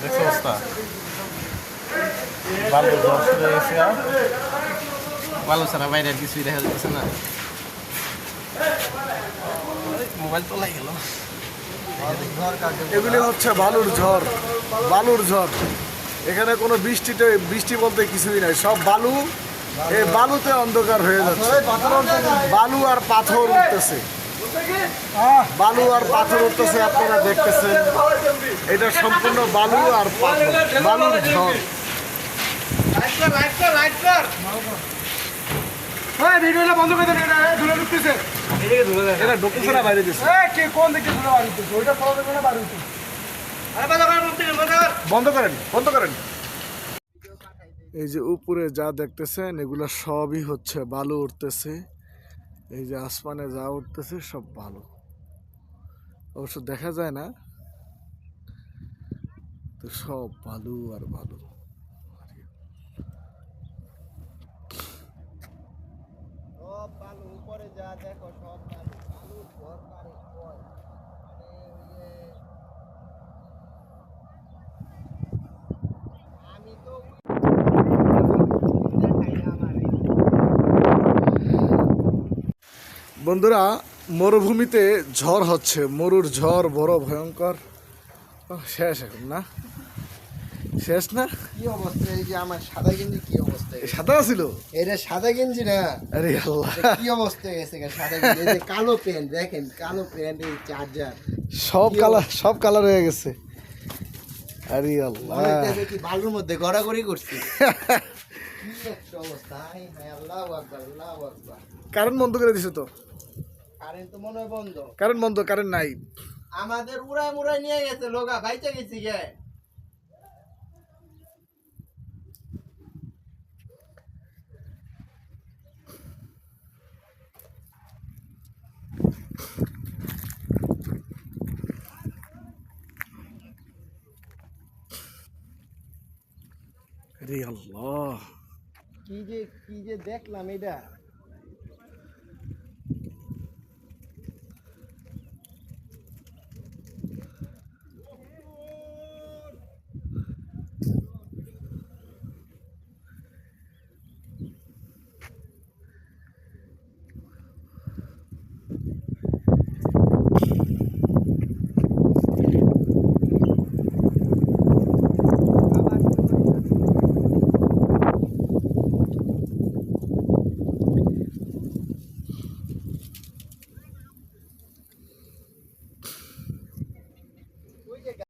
দেখছ অবস্থা। বালু ঝড় শুরু গেছে আর। বালু ছাড়া বাইরে কিছুই দেখা যাচ্ছে না। মোবাইল তোলাই গেল এগুলি হচ্ছে বালুর ঝড়। বালুর ঝড়। এখানে কোনো বৃষ্টিতে বৃষ্টি বলতে কিছুই নাই। সব বালু, এই বালুতে অন্ধকার হয়ে যাচ্ছে। বালু আর পাথর উঠতেছে। বালু আর পাথর উঠতেছে আপনারা দেখতেছেন। এটা সম্পূর্ণ বালু আর পাথর বালুর ঝড়। বন্ধ করে ধুলে ঢুকতেছে। এটা ঢুকতেছে না বাইরে দিচ্ছে কে কোন দিকে ধুলে বাড়ি উঠতেছে ওইটা ফলো দেবে না বাড়ি উঠতেছে বন্ধ করেন বন্ধ করেন। এই যে উপরে যা দেখতেছেন এগুলা সবই হচ্ছে বালু উঠতেছে। এই যে আসমানে যা উঠতেছে সব ভালো। অবশ্য দেখা যায় না। তো সব ভালো আর ভালো। সব ভালো, উপরে যা দেখো সব ভালো। ভালো ঘর পারে কয় মানে ওই যে আমি তো দেখাই না আমার বন্ধুরা মরুভূমিতে ঝড় হচ্ছে। মরুর ঝড় বড় ভয়ঙ্কর। শেষ এখন না? শেষ না? কি অবস্থা? এই যে আমার সাদা গেঞ্জি কি অবস্থা? সাদা ছিল এটা সাদা গেঞ্জি না? আরে আল্লাহ। কি অবস্থা গেছে সাদা গেঞ্জি? এই যে কালো প্যান্ট দেখেন কালো প্যান্ট এই চার্জার। সব কালার সব কালার হয়ে গেছে। আরে আল্লাহ। কি বালুর মধ্যে গড়াগড়ি করছি। কি অবস্থা? হাই হাই আল্লাহ আকবার আল্লাহ আকবার। কারেন্ট বন্ধ করে দিছে তো? কারেন্ট তো মনে হয় বন্ধ। কারেন্ট বন্ধ কারেন্ট নাই। আমাদের উড়াই মুড়াই নিয়ে গেছে লোকা বাইচে গেছি গে। আরে আল্লাহ। কি যে কি যে দেখলাম এটা।